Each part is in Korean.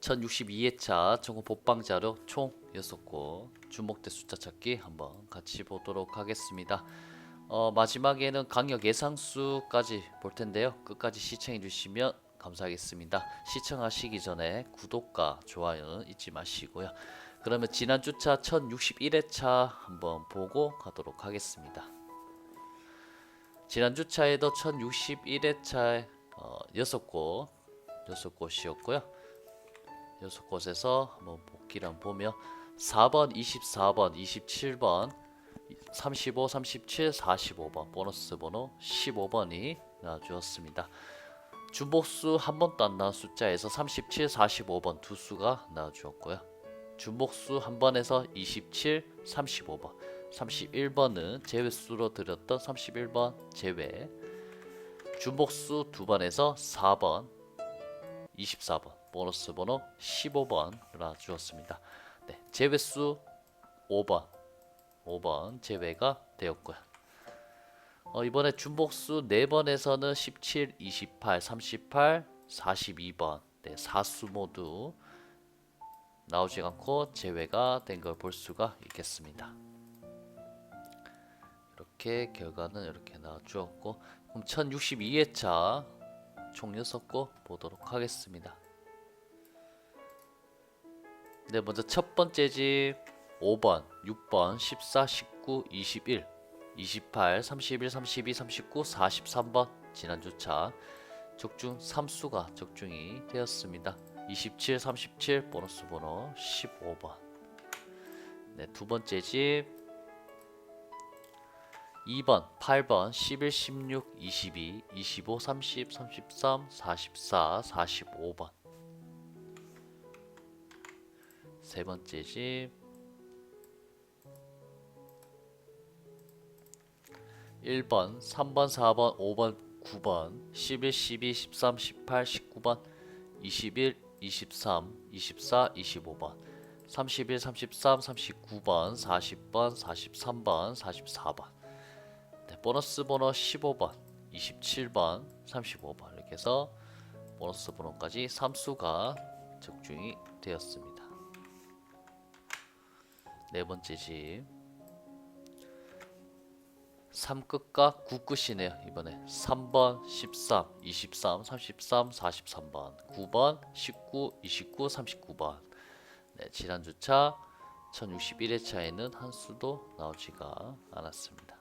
1062회차 전국 복방 자료 총 6곳 주목대 숫자 찾기 한번 같이 보도록 하겠습니다. 어, 마지막에는 강력 예상수까지 볼 텐데요. 끝까지 시청해 주시면 감사하겠습니다. 시청하시기 전에 구독과 좋아요는 잊지 마시고요. 그러면 지난 주차 1061회차 한번 보고 가도록 하겠습니다. 지난 주차에도 1061회차에 어, 6곳 6곳이었고요. 여섯 곳에서 한번 한번 보며 4번, 24번, 27번, 35, 37, 45번 보너스 번호 15번이 나와주었습니다. 중복수 한 번도 안 나온 숫자에서 37, 45번 두 수가 나와주었고요. 중복수 한 번에서 27, 35번, 31번은 제외수로 드렸던 31번 제외. 중복수 두 번에서 4번, 24번 보너스 번호 15번이라 주었습니다. 네, 제외수 5번 5번 제외가 되었고요. 어, 이번에 중복수 4번에서는 17, 28, 38, 42번 네, 4수 모두 나오지 않고 제외가 된 걸 볼 수가 있겠습니다. 이렇게 결과는 이렇게 나와주었고 그럼 1062회차 총 6곳 보도록 하겠습니다. 네, 먼저 첫 번째 집 5번, 6번, 14, 19, 21, 28, 31, 32, 39, 43번 지난주차 적중 3수가 적중이 되었습니다. 27, 37 보너스 번호 15번. 네, 두 번째 집 2번, 8번, 11, 16, 22, 25, 30, 33, 44, 45번. 세 번째 집 1번, 3번, 4번, 5번, 9번, 11, 12, 13, 18, 19번, 21, 23, 24, 25번, 31, 33, 39번, 40번, 43번, 44번. 네, 보너스 번호 15번, 27번, 35번 이렇게 해서 보너스 번호까지 3수가 적중이 되었습니다. 네 번째 집. 3끝과 9끝이네요 이번에. 3번 13 23 33 43번. 9번 19 29 39번. 네, 지난주차 1061회차에는 한 수도 나오지가 않았습니다.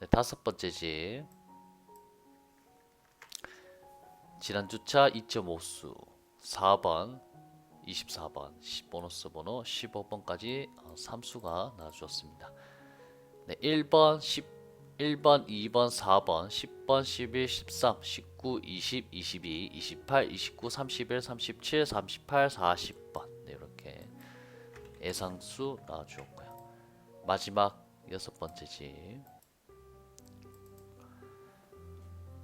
네, 다섯 번째 집 지난주차 2.5수 4번 24번 보너스 번호 15번까지 3수가 나와주었습니다. 네, 1번 10 1번, 2번, 4번, 10번, 11, 13, 19, 20, 22, 28, 29, 31, 37, 38, 40번 네, 이렇게 예상수 나와주었고요. 마지막 여섯 번째 집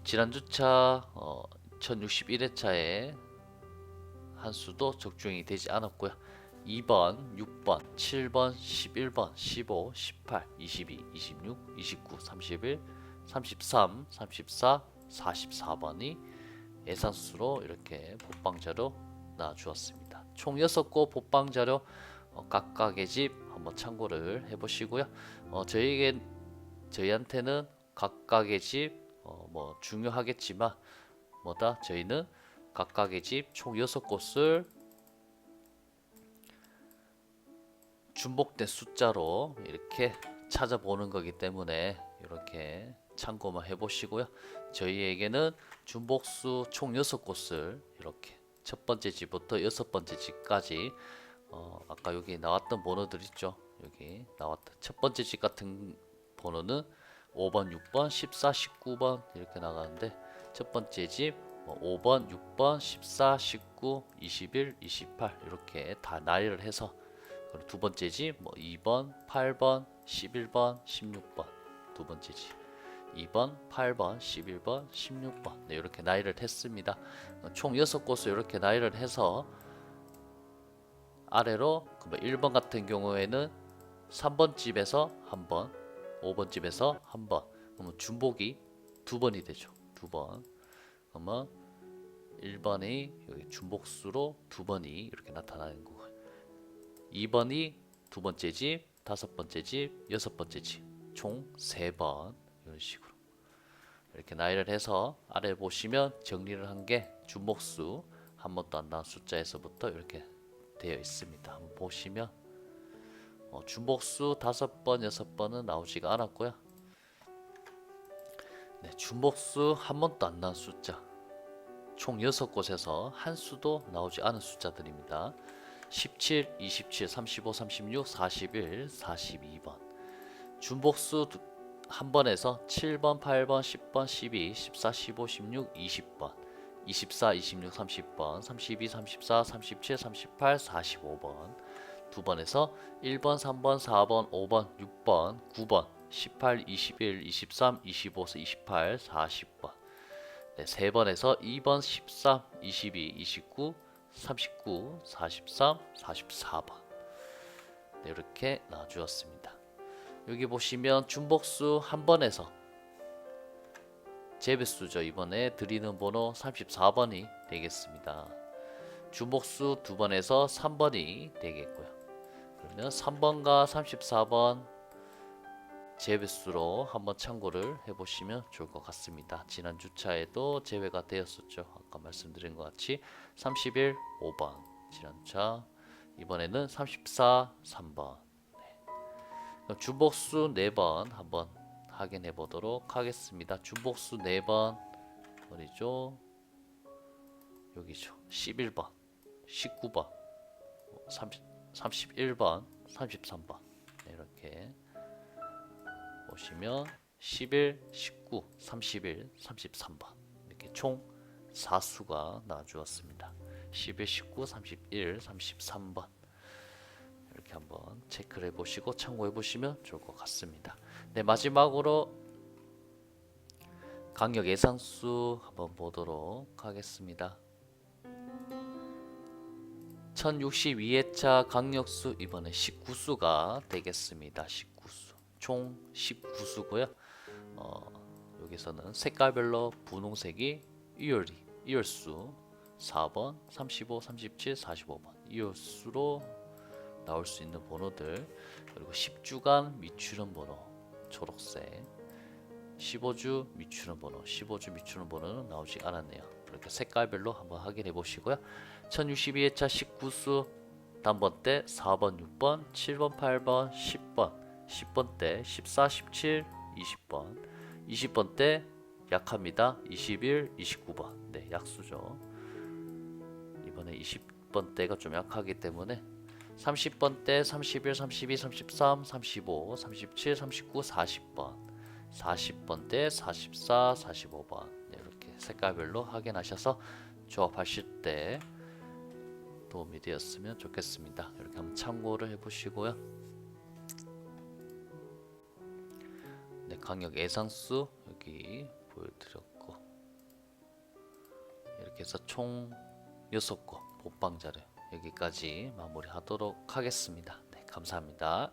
지난주차 어, 1061회차에 한 수도 적중이 되지 않았고요. 2번, 6번, 7번, 11번, 15, 18, 22, 26, 29, 31, 33, 34, 44번이 예상수로 이렇게 복방자료 나주었습니다. 총 6곳 복방자료 어, 각각의 집 한번 참고를 해보시고요. 어, 저희에게 저희한테는 각각의 집 어, 뭐 중요하겠지만 뭐다 저희는 각각의 집 총 6곳을 중복된 숫자로 이렇게 찾아보는 거기 때문에 이렇게 참고만 해보시고요. 저희에게는 중복수 총 6곳을 이렇게 첫 번째 집부터 여섯 번째 집까지 어, 아까 여기 나왔던 번호들 있죠. 여기 나왔던 첫 번째 집 같은 번호는 5번, 6번, 14, 19번 이렇게 나가는데 첫 번째 집뭐 5번, 6번, 14, 19, 21, 28 이렇게 다 나열을 해서 그리고 두 번째지 뭐 2번, 8번, 11번, 16번 두 번째지 2번, 8번, 11번, 16번 네, 이렇게 나열을 했습니다. 어, 총 6곳을 이렇게 나열을 해서 아래로 그뭐 1번 같은 경우에는 3번 집에서 한 번, 5번 집에서 한 번. 그러면 중복이 두 번이 되죠. 두 번. 그러면 1번이 여기 중복수로 두 번이 이렇게 나타나는 거고. 2번이 두 번째 집, 다섯 번째 집, 여섯 번째 집. 총 세 번. 이런 식으로. 이렇게 나열을 해서 아래 보시면 정리를 한게 중복수 한 번도 안 나온 숫자에서부터 이렇게 되어 있습니다. 한번 보시면 어, 중복수 다섯 번, 여섯 번은 나오지가 않았고요. 네, 중복수 한 번도 안 나온 숫자. 총 여섯 곳에서 한 수도 나오지 않은 숫자들입니다. 17, 27, 35, 36, 41, 42번. 중복수 두, 한 번에서 7번, 8번, 10번, 12, 14, 15, 16, 20번. 24, 26, 30번, 32, 34, 37, 38, 45번. 두 번에서 1번, 3번, 4번, 5번, 6번, 9번, 18, 21, 23, 25, 28, 40번. 네, 세 번에서 2번, 13, 22, 29, 39, 43, 44번. 네, 이렇게 나와주었습니다. 여기 보시면 중복수 한 번에서 재배수죠. 이번에 드리는 번호 34번이 되겠습니다. 중복수 두 번에서 3번이 되겠고요. 그러면 3번과 34번 재배수로 한번 참고를 해보시면 좋을 것 같습니다. 지난 주차에도 제외가 되었었죠. 아까 말씀드린 것 같이 31, 5번 지난 주차 이번에는 34, 3번 네. 중복수 4번 한번 확인해 보도록 하겠습니다. 중복수 4번 어디죠? 여기죠. 11번, 19번, 30, 31번, 33번 네, 이렇게 보시면 11, 19, 31, 33번 이렇게 총 4수가 나와주었습니다. 11, 19, 31, 33번 이렇게 한번 체크를 해보시고 참고해 보시면 좋을 것 같습니다. 네 마지막으로 강력 예상수 한번 보도록 하겠습니다. 1062회차 강력수 이번에 19수가 되겠습니다. 19수 총 19수고요. 어, 여기서는 색깔별로 분홍색이 이열이 이열수 4번, 35, 37, 45번 이열수로 나올 수 있는 번호들 그리고 10주간 미추는 번호 초록색 15주 미추는 번호 15주 미추는 번호는 나오지 않았네요. 이렇게 색깔별로 한번 확인해 보시고요. 1062회차 19수 단번 때 4번, 6번, 7번, 8번, 10번, 10번 때 14, 17, 20번, 20번 때 약합니다. 21, 29번. 네, 약수죠. 이번에 20번 때가 좀 약하기 때문에 30번 때 31, 32, 33, 35, 37, 39, 40번. 40번 때 44, 45번. 네, 이렇게 색깔별로 확인하셔서 조합하실 때 도움이 되었으면 좋겠습니다. 이렇게 한번 참고를 해보시고요. 강력 예상수 여기 보여드렸고 이렇게 해서 총 6곳 본방 자료 여기까지 마무리하도록 하겠습니다. 네, 감사합니다.